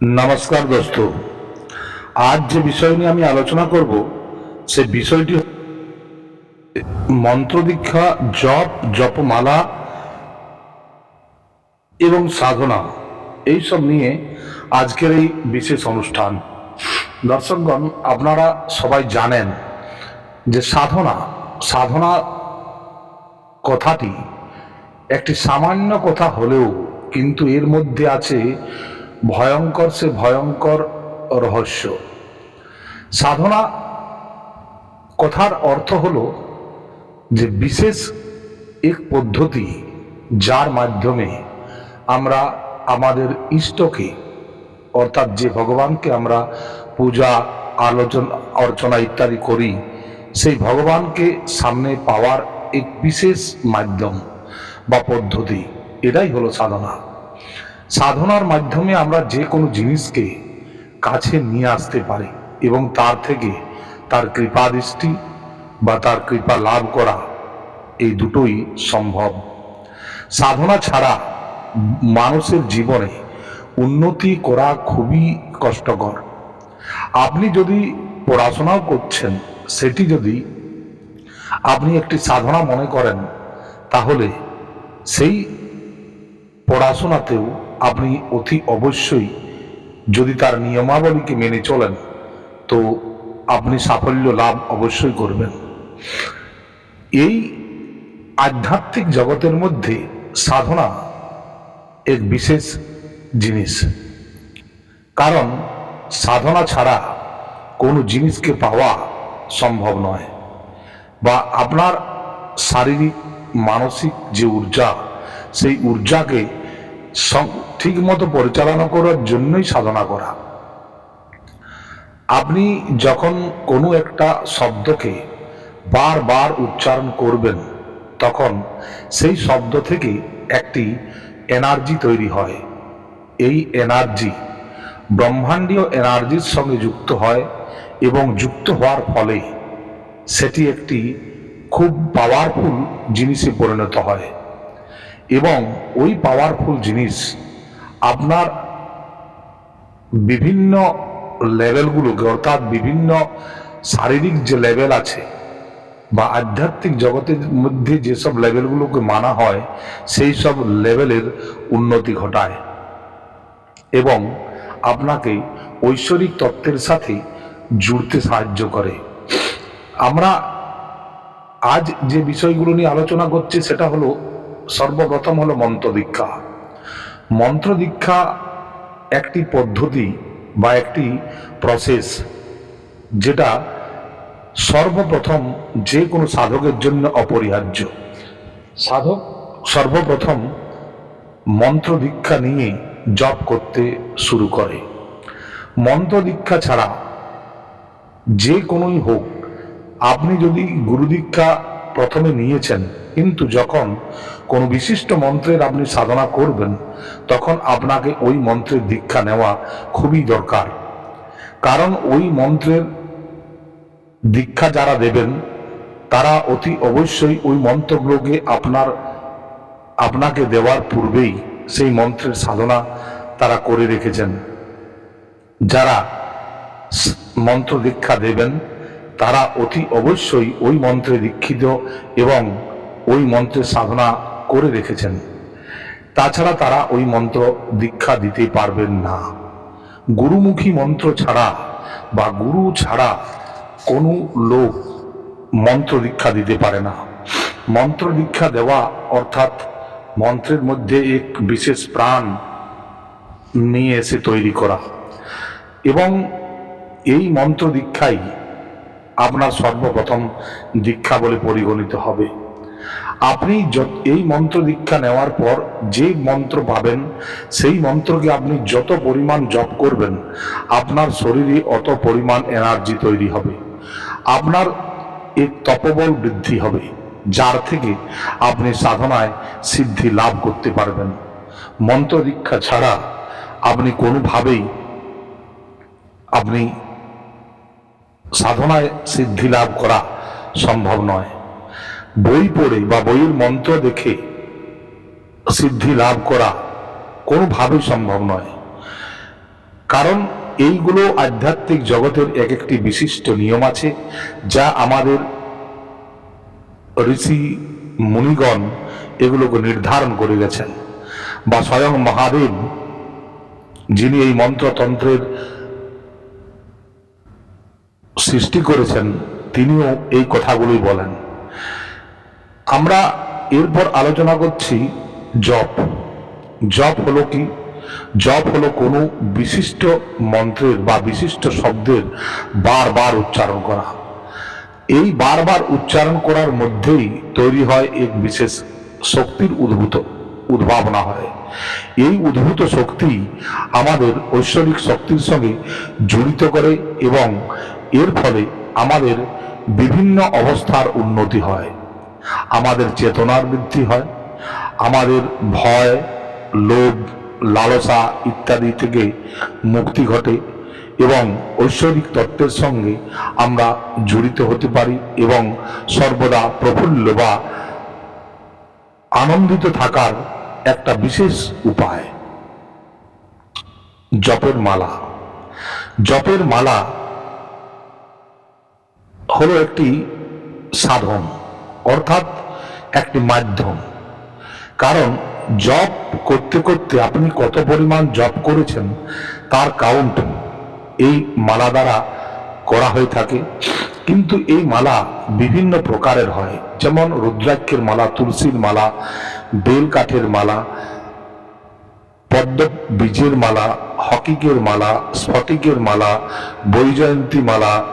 নমস্কার দোস্ত। আজ যে বিষয় নিয়ে আমি আলোচনা করব, সে বিষয়টি মন্ত্র দীক্ষা জপ, জপমালা এবং সাধনা। এইসব নিয়ে আজকের এই বিশেষ অনুষ্ঠান। দর্শকগণ, আপনারা সবাই জানেন যে সাধনা সাধনা কথাটি একটি সামান্য কথা হলেও কিন্তু এর মধ্যে আছে ভয়ঙ্কর সে ভয়ঙ্কর রহস্য। সাধনা কথার অর্থ হলো যে বিশেষ এক পদ্ধতি যার মাধ্যমে আমরা আমাদের ইষ্টকে, অর্থাৎ যে ভগবানকে আমরা পূজা, আলোচনা, অর্চনা ইত্যাদি করি, সেই ভগবানকে সামনে পাওয়ার এক বিশেষ মাধ্যম বা পদ্ধতি। এটাই হলো সাধনা। সাধনার মাধ্যমে আমরা যে কোনো জিনিসকে কাছে নিয়ে আসতে পারি এবং তার থেকে তার কৃপা দৃষ্টি বা তার কৃপা লাভ করা এই দুটোই সম্ভব। সাধনা ছাড়া মানুষের জীবনে উন্নতি করা খুবই কষ্টকর। আপনি যদি পড়াশোনাও করছেন, সেটি যদি আপনি একটি সাধনা মনে করেন, তাহলে সেই পড়াশোনাতেও আপনি অতি অবশ্যই যদি তার নিয়মাবলীকে মেনে চলেন, তো আপনি সাফল্য লাভ অবশ্যই করবেন। এই আধ্যাত্মিক জগতের মধ্যে সাধনা এক বিশেষ জিনিস। কারণ সাধনা ছাড়া কোনো জিনিসকে পাওয়া সম্ভব নয় বা আপনার শারীরিক, মানসিক যে ঊর্জা, সেই ঊর্জাকে ঠিক মতো পরিচালনা করার জন্যই সাধনা করা। আপনি যখন কোনো একটা শব্দকে বারবার উচ্চারণ করবেন, তখন সেই শব্দ থেকে একটি এনার্জি তৈরি হয়। এই এনার্জি ব্রহ্মাণ্ডীয় এনার্জির সঙ্গে যুক্ত হয় এবং যুক্ত হওয়ার ফলে সেটি একটি খুব পাওয়ারফুল জিনিসে পরিণত হয় এবং ওই পাওয়ারফুল জিনিস আপনার বিভিন্ন লেভেলগুলোকে, অর্থাৎ বিভিন্ন শারীরিক যে লেভেল আছে বা আধ্যাত্মিক জগতের মধ্যে যেসব লেভেলগুলোকে মানা হয়, সেই সব লেভেলের উন্নতি ঘটায়। এবং আপনাকে ঐশ্বরিক তত্ত্বের সাথে জুড়তে সাহায্য করে। আমরা আজ যে বিষয়গুলো নিয়ে আলোচনা করছি, সেটা হলো সর্বপ্রথম হলো মন্ত্র দীক্ষা মন্ত্র দীক্ষা একটি পদ্ধতি বা একটি প্রসেস যেটা সর্বপ্রথম যে কোনো সাধকের জন্য অপরিহার্য। সাধক? সর্বপ্রথম মন্ত্র দীক্ষা নিয়ে জপ করতে শুরু করে। মন্ত্র দীক্ষা ছাড়া যে কোনোই হোক আপনি যদি গুরু দীক্ষা প্রথমে নিয়েছেন কিন্তু যখন কোনো বিশিষ্ট মন্ত্রের আপনি সাধনা করবেন, তখন আপনাকে ওই মন্ত্রের দীক্ষা নেওয়া খুবই দরকার। কারণ ওই মন্ত্রের দীক্ষা যারা দেবেন, তারা অতি অবশ্যই ওই মন্ত্রগুলোকে আপনার, আপনাকে দেওয়ার পূর্বেই সেই মন্ত্রের সাধনা তারা করে রেখেছেন। যারা মন্ত্র দীক্ষা দেবেন, তারা অতি অবশ্যই ওই মন্ত্রে দীক্ষিত এবং ওই মন্ত্রের সাধনা করে রেখেছেন। তাছাড়া তারা ওই মন্ত্র দীক্ষা দিতে পারবেন না। গুরুমুখী মন্ত্র ছাড়া বা গুরু ছাড়া কোনো লোক মন্ত্র দীক্ষা দিতে পারে না। মন্ত্র দীক্ষা দেওয়া অর্থাৎ মন্ত্রের মধ্যে এক বিশেষ প্রাণ নিয়ে এসে তৈরি করা। এবং এই মন্ত্র দীক্ষাই আপনার সর্বপ্রথম দীক্ষা বলে পরিগণিত হবে। আপনি এই মন্ত্র দীক্ষা নেওয়ার পর যে মন্ত্র পাবেন, সেই মন্ত্রকে আপনি যত পরিমাণ জপ করবেন, আপনার শরীরে অত পরিমাণ এনার্জি তৈরি হবে। আপনার এর তপবল বৃদ্ধি হবে, যার থেকে আপনি সাধনায় সিদ্ধি লাভ করতে পারবেন। মন্ত্র দীক্ষা ছাড়া আপনি কোনোভাবেই আপনি সাধনায় সিদ্ধি লাভ করা সম্ভব নয়। বই পড়ে বা বইয়ের মন্ত্র দেখে সিদ্ধি লাভ করা কোনোভাবেই সম্ভব নয়। কারণ এইগুলো আধ্যাত্মিক জগতের এক একটি বিশিষ্ট নিয়ম আছে, যা আমাদের ঋষি মুনিগণ এগুলোকে নির্ধারণ করে গেছেন বা স্বয়ং মহাদেব, যিনি এই মন্ত্রতন্ত্রের সৃষ্টি করেছেন, তিনিও এই কথাগুলোই বলেন। আমরা এরপর আলোচনা করছি জপ। জপ হলো কি? জপ হলো কোনো বিশিষ্ট মন্ত্রের বা বিশিষ্ট শব্দের বারবার উচ্চারণ করা। এই বারবার উচ্চারণ করার মধ্যেই তৈরি হয় এক বিশেষ শক্তির উদ্ভূত, উদ্ভাবনা হয়। এই উদ্ভূত শক্তি আমাদের ঐশ্বরিক শক্তির সঙ্গে জড়িত করে এবং এর ফলে আমাদের বিভিন্ন অবস্থার উন্নতি হয়। আমাদের চেতনার বৃদ্ধি হয়, আমাদের ভয়, লোভ, লালসা ইত্যাদি থেকে মুক্তি ঘটে এবং ঐশ্বরিক তত্ত্বের সঙ্গে আমরা জড়িত হতে পারি এবং সর্বদা প্রফুল্ল বা আনন্দিত থাকার একটা বিশেষ উপায়। জপের মালা। জপের মালা হলো একটি সাধন। অর্থাৎ একটি মাধ্যম। কারণ জপ করতে করতে আপনি কত পরিমাণ জপ করেছেন, তার কাউন্ট এই মালা দ্বারা করা হয়ে থাকে। কিন্তু এই মালা বিভিন্ন প্রকারের হয়। যেমন রুদ্রাক্ষের মালা, তুলসীর মালা বেল কাঠের মালা, পদ্ম বীজের মালা হকিকের মালা, স্ফটিকের মালা, বৈজয়ন্তী মালা,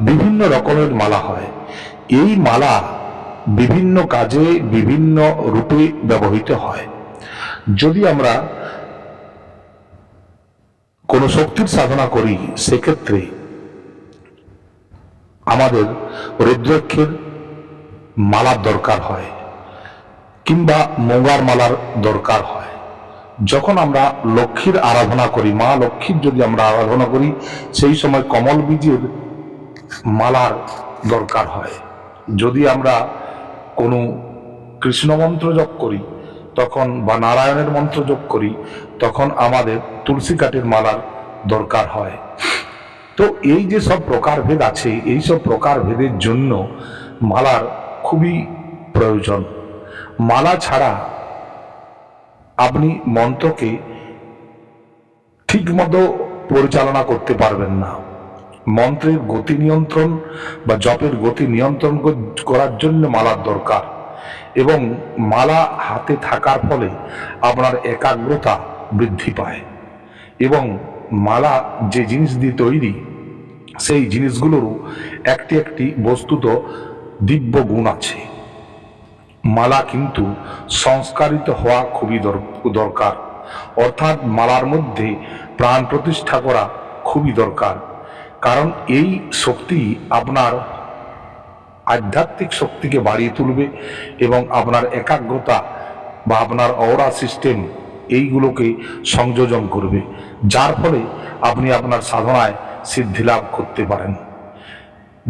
বিভিন্ন রকমের মালা হয়। এই মালা বিভিন্ন কাজে বিভিন্ন রূপে ব্যবহৃত হয়। যদি আমরা কোনো শক্তির সাধনা করি, সেক্ষেত্রে আমাদের রুদ্রাক্ষের মালার দরকার হয় কিংবা মোগার মালার দরকার হয়। যখন আমরা লক্ষ্মীর আরাধনা করি, মা লক্ষ্মীর যদি আমরা আরাধনা করি, সেই সময় কমল বীজের মালার দরকার হয়। যদি আমরা কোনো কৃষ্ণ মন্ত্র যোগ করি, তখন বা নারায়ণের মন্ত্র যোগ করি, তখন আমাদের তুলসী কাঠের মালার দরকার হয়। তো এই যে সব প্রকারভেদ আছে, এই সব প্রকারভেদের জন্য মালার খুবই প্রয়োজন। মালা ছাড়া আপনি মন্ত্রকে ঠিকমতো পরিচালনা করতে পারবেন না। মন্ত্রের গতি নিয়ন্ত্রণ বা জপের গতি নিয়ন্ত্রণ করার জন্য মালার দরকার। এবং মালা হাতে থাকার ফলে আপনার একাগ্রতা বৃদ্ধি পায়। এবং মালা যে জিনিস দিয়ে তৈরি, সেই জিনিসগুলোরও একটি একটি বস্তুত দিব্য গুণ আছে। মালা কিন্তু সংস্কারিত হওয়া খুবই দর- দরকার। অর্থাৎ মালার মধ্যে প্রাণ প্রতিষ্ঠা করা খুবই দরকার। কারণ এই শক্তি আপনার আধ্যাত্মিক শক্তিকে বাড়িয়ে তুলবে এবং আপনার একাগ্রতা বা আপনার অওরা সিস্টেম এইগুলোকে সংযোজন করবে, যার ফলে আপনি আপনার সাধনায় সিদ্ধি লাভ করতে পারেন।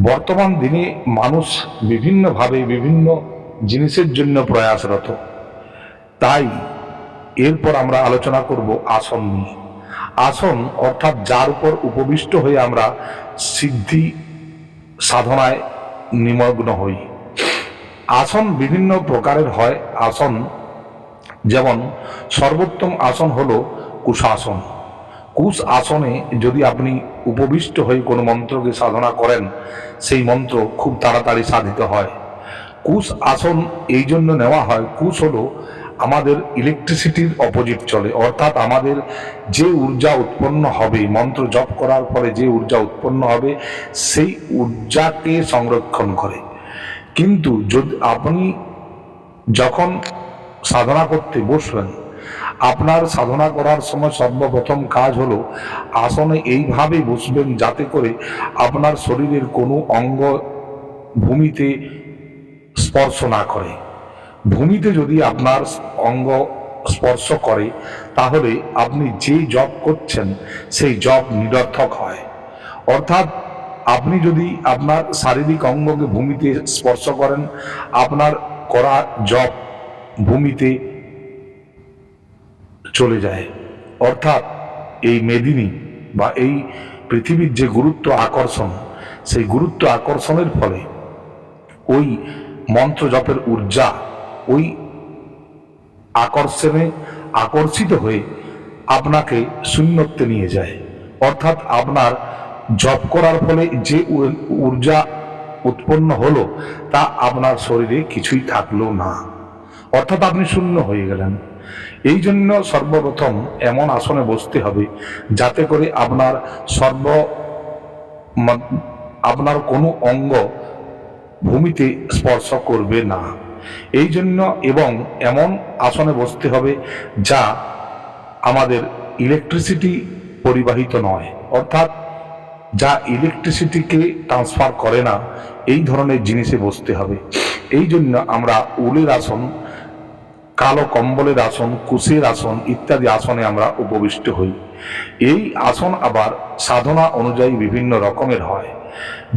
বর্তমান দিনে মানুষ বিভিন্নভাবে বিভিন্ন জিনিসের জন্য প্রয়াসরত। তাই এরপর আমরা আলোচনা করব আসন নিয়ে। আসন অর্থাৎ যার উপর উপবিষ্ট হয়ে আমরা সিদ্ধি সাধনায় নিমগ্ন হই। আসন বিভিন্ন প্রকারের হয়। আসন যেমন, সর্বোত্তম আসন হল কুশাসন। কুশ আসনে যদি আপনি উপবিষ্ট হয়ে কোনো মন্ত্রকে সাধনা করেন, সেই মন্ত্র খুব তাড়াতাড়ি সাধিত হয়। কুশ আসন এই জন্য নেওয়া হয়। কুশ হলো আমাদের ইলেকট্রিসিটির অপোজিট চলে। অর্থাৎ আমাদের যে ঊর্জা উৎপন্ন হবে, মন্ত্র জপ করার পরে যে ঊর্জা উৎপন্ন হবে, সেই ঊর্জাকে সংরক্ষণ করে। কিন্তু যদি আপনি যখন সাধনা করতে বসবেন আপনার সাধনা করার সময় সর্বপ্রথম কাজ হলো আসনে এইভাবে বসবেন যাতে করে আপনার শরীরের কোনো অঙ্গ ভূমিতে স্পর্শ না করে। ভূমিতে যদি আপনার অঙ্গ স্পর্শ করে, তাহলে আপনি যে জব করছেন, সেই জব নিরর্থক হয়। অর্থাৎ আপনি যদি আপনার শারীরিক অঙ্গকে ভূমিতে স্পর্শ করেন, আপনার করা জব ভূমিতে চলে যায়। অর্থাৎ এই মেদিনী বা এই পৃথিবীর যে গুরুত্ব আকর্ষণ, সেই গুরুত্ব আকর্ষণের ফলে ওই মন্ত্র জপের ঊর্জা ওই আকর্ষণে আকর্ষিত হয়ে আপনাকে শূন্যত্বে নিয়ে যায়। অর্থাৎ আপনার জপ করার ফলে যে ঊর্জা উৎপন্ন হলো, তা আপনার শরীরে কিছুই থাকল না। অর্থাৎ আপনি শূন্য হয়ে গেলেন। এই জন্য সর্বপ্রথম এমন আসনে বসতে হবে, যাতে করে আপনার সর্ব আপনার কোনো অঙ্গ ভূমিতে স্পর্শ করবে না। এই জন্য এবং এমন আসনে বসতে হবে যা আমাদের ইলেকট্রিসিটি পরিবাহিত নয়, অর্থাৎ যা ইলেকট্রিসিটিকে ট্রান্সফার করে না, এই ধরনের জিনিসে বসতে হবে। এই জন্য আমরা উলের আসন, কালো কম্বলের আসন, কুশের আসন ইত্যাদি আসনে আমরা উপবিষ্ট হই। এই আসন আবার সাধনা অনুযায়ী বিভিন্ন রকমের হয়।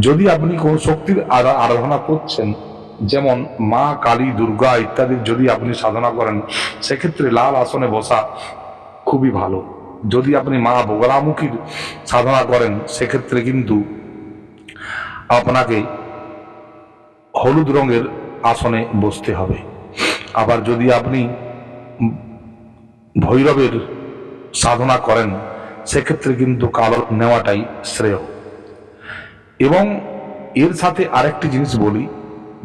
যদি আপনি কোন শক্তির আরাধনা করছেন, যেমন মা, কালী, দুর্গা ইত্যাদির যদি আপনি সাধনা করেন, সেক্ষেত্রে লাল আসনে বসা খুবই ভালো। যদি আপনি মা বগলামুখীর সাধনা করেন, সেক্ষেত্রে কিন্তু আপনাকে হলুদ রঙের আসনে বসতে হবে। আবার যদি আপনি ভৈরবের সাধনা করেন, সেক্ষেত্রে কিন্তু কালো নেওয়াটাই শ্রেয়। এবং এর সাথে আরেকটি জিনিস বলি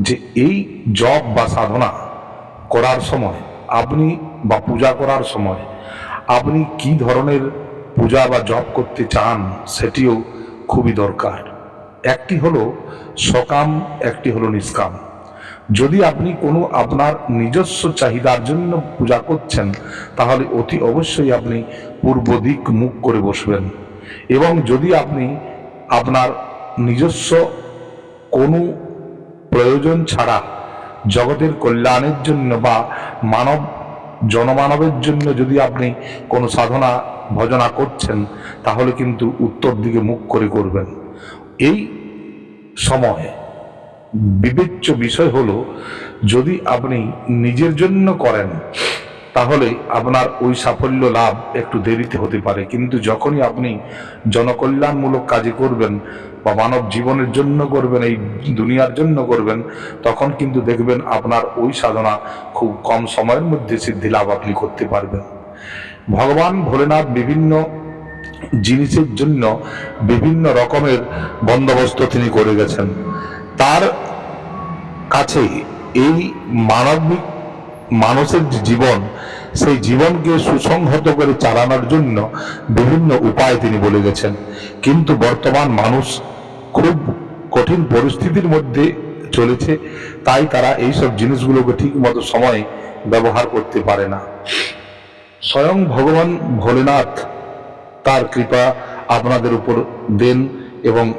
যে এই জপ বা সাধনা করার সময়, আপনি বা পূজা করার সময়, আপনি কি ধরনের পূজা বা জপ করতে চান সেটিও খুবই দরকার। একটি হলো সকাম, একটি হলো নিষ্কাম। যদি আপনি কোনো আপনার নিজস্ব চাহিদার জন্য পূজা করছেন, তাহলে অতি অবশ্যই আপনি পূর্ব দিক মুখ করে বসবেন। এবং যদি আপনি আপনার নিজস্ব কোনো প্রয়োজন ছাড়া জগতের কল্যাণের জন্য বা মানব, জনমানবের জন্য যদি আপনি কোনো সাধনা, ভজনা করছেন, তাহলে কিন্তু উত্তর দিকে মুখ করে করবেন। এই সময় বিবেচ্য বিষয় হলো, যদি আপনি নিজের জন্য করেন তাহলে আপনার ওই সাফল্য লাভ একটু দেরিতে হতে পারে। কিন্তু যখনই আপনি জনকল্যাণমূলক কাজে করবেন বা মানব জীবনের জন্য করবেন, এই দুনিয়ার জন্য করবেন, তখন কিন্তু দেখবেন আপনার ওই সাধনা খুব কম সময়ের মধ্যে সিদ্ধি লাভ আপনি করতে পারবেন। ভগবান ভোলেনাথ বিভিন্ন জিনিসের জন্য বিভিন্ন রকমের বন্দোবস্ত তিনি করে গেছেন। তার কাছে এই মানবিক মানুষের যে জীবন, সেই জীবনকে সুসংহত করে চালানোর জন্য বিভিন্ন উপায় তিনি বলে গেছেন। কিন্তু বর্তমান মানুষ খুব কঠিন পরিস্থিতির মধ্যে চলেছে, তাই তারা এইসব জিনিসগুলোকে ঠিক মতো সময়ে ব্যবহার করতে পারে না। স্বয়ং ভগবান ভোলেনাথ তার কৃপা আপনাদের উপর দেন এবং